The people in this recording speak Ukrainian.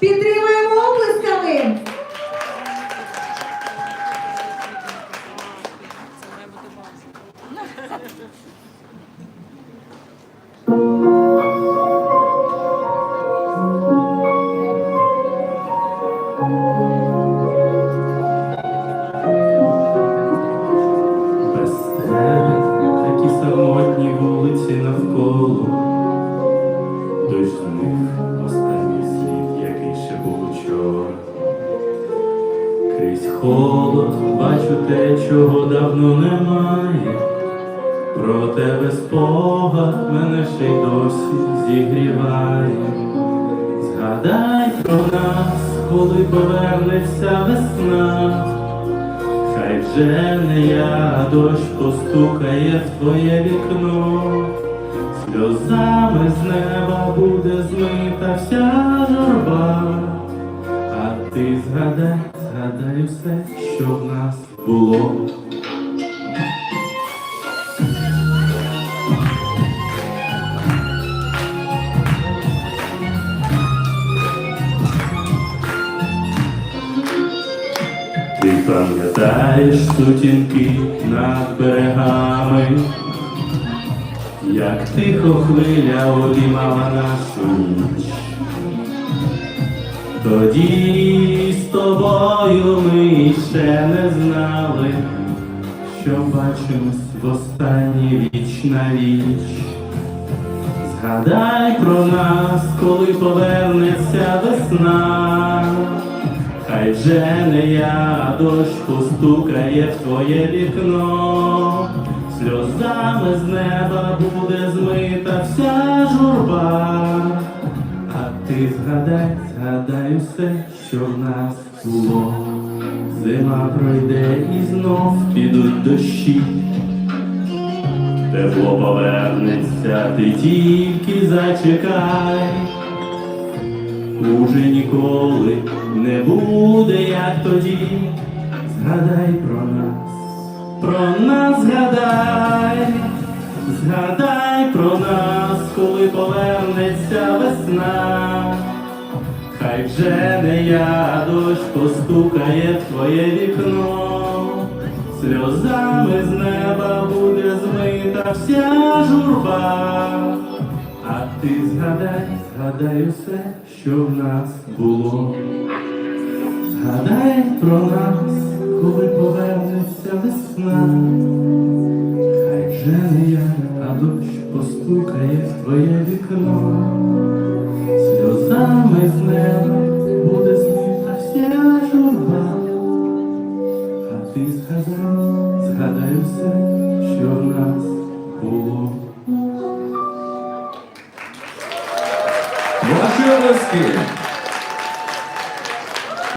Підтримаємо облисками. Холод бачу те, чого давно немає. Про тебе спогад мене ще й досі зігріває. Згадай про нас, коли повернеться весна. Хай вже не я, дощ постукає в твоє вікно, сльозами з неба буде змита вся журба, а ти згадай, згадай все, що в нас було. Ти пам'ятаєш сутінки над берегами, як тихо хвиля обіймала нашу ніч. Тоді з тобою ми ще не знали, що бачимось востаннє віч на віч. Згадай про нас, коли повернеться весна. Хай вже не я, дощ постукає в твоє вікно, сльозами з неба буде змита вся журба, а ти згадай, згадай все, що в нас було. Зима пройде і знов підуть дощі. Тепло повернеться, ти тільки зачекай. Уже ніколи не буде, як тоді. Згадай про нас, про нас згадай, згадай про нас, коли повернеться весна. Хай вже не я, дощ постукає в твоє вікно, сльозами з неба буде змита вся журба. А ти згадай, згадай усе, що в нас було. Згадай про нас, коли повернеться весна. Хай вже не я, а дощ постукає в твоє вікно. Сльозами з неба ти згадай, згадай все, що в нас було. Ваші обласки!